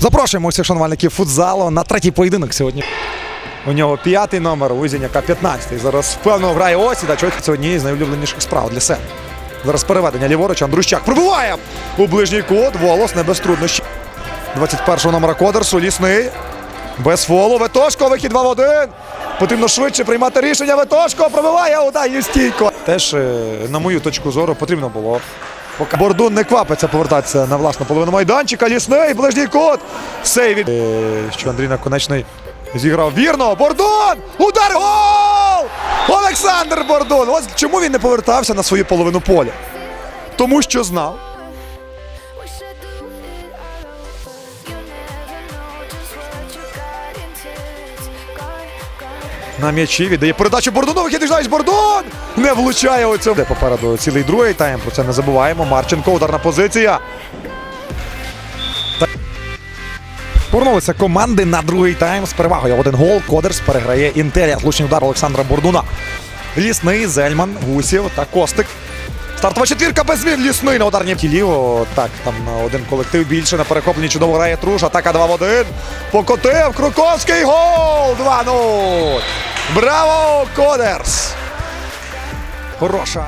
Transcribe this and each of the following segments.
Запрошуємо усіх шанувальників футзалу на третій поєдинок сьогодні. У нього п'ятий номер, у Ізіняка 15-й. Зараз впевнено грає Осідач. Ось Це однієї з найулюбленіших справ для себе. Зараз переведення ліворуч. Андрущак пробиває у ближній кут. Волос не без труднощів. 21-го номера Кодерсу. Лісний. Без фолу. Ветошко. Вихід 2 в 1. Потрібно швидше приймати рішення. Ветошко пробиває у дальню стійку. Теж, е, на мою точку зору, потрібно було. Поки Бордун не квапиться повертатися на власну половину майданчика. Лісний, ближній кут. Сей від... Е, Що Андрій Наконечний зіграв вірно. Бордун! Удар! Гол! Олександр Бордун! Ось чому він не повертався на свою половину поля. Тому що знав. На м'ячі віддає передачу Бордуну. Вихід Ігнайч Бордун! Не влучає у цьому. Де попереду цілий другий тайм. Про це не забуваємо. Марченко, ударна позиція. Повернулися команди на другий тайм з перевагою. Один гол. Кодерс переграє Інтелія. Влучний удар Олександра Бордуна. Лісний, Зельман, Гусів та Костик. Стартова четвірка без змін. Лісний на ударній тіліво. Так, там один колектив більше. На перехопленні чудово грає Труш. Атака 2 в 1. Покотив. Круковський гол. 2-0. Браво, Кодерс! Хороша.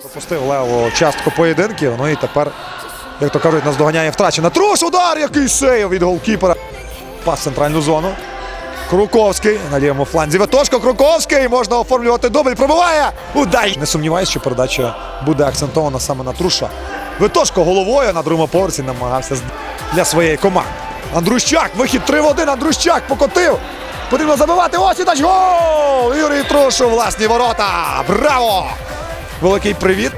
Пропустив леву частку поєдинків. Ну і тепер, як то кажуть, нас доганяє втрачена. Труш, удар! Який сейв від голкіпера. Пас в центральну зону. Круковський на лівому фланзі. Ветошко Круковський. Можна оформлювати дубль. Пробиває. Удай! Не сумніваюся, що передача буде акцентована саме на Труша. Ветошко головою на другому поверсі намагався для своєї команди. Андрущак. Вихід 3 в 1. Андрущак покотив. Потрібно забивати. Ось і тач гол! Юрій Труш у власні ворота. Браво! Великий привіт.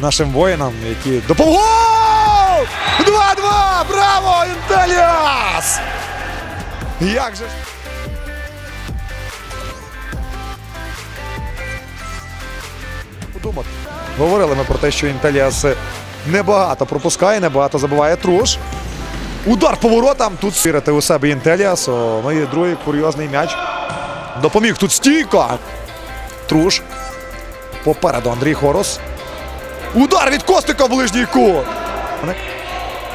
Нашим воїнам, які допомогли. 2-2! Браво! Інтеліас! Як же? Подумати. Говорили ми про те, що Інтеліас небагато пропускає, небагато забиває труш. Удар по воротам. Тут вірити у себе Інтеліас. Ну і другий курйозний м'яч. Допоміг тут стійка. Труш. Попереду Андрій Хорос. Удар від Костика в ближній кут.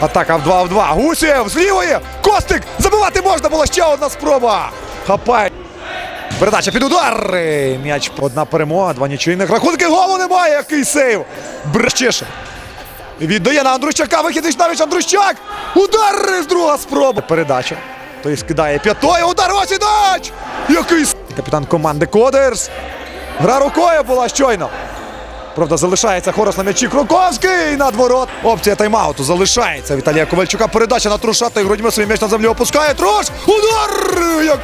Атака в 2 в 2. Гусєв з. Костик! Забивати можна було ще одна спроба. Хапай. Передача під удар. М'яч одна перемога, два нічийних. Рахунки голу немає. Який сейв. Брещеше. Віддає на Андрущака. Вихід навіть Андрущак. Удар з друга спроба. Передача. Той скидає п'ятою. Удар Осідач. Який капітан команди Кодерс. Гра рукою була щойно. Правда, залишається Хорос на м'ячі. Круковський на дворот. Опція тайм-ауту залишається. Віталія Ковальчука. Передача на Труша та грудьми свій м'яч на землю опускає. Труш! Удар! Як...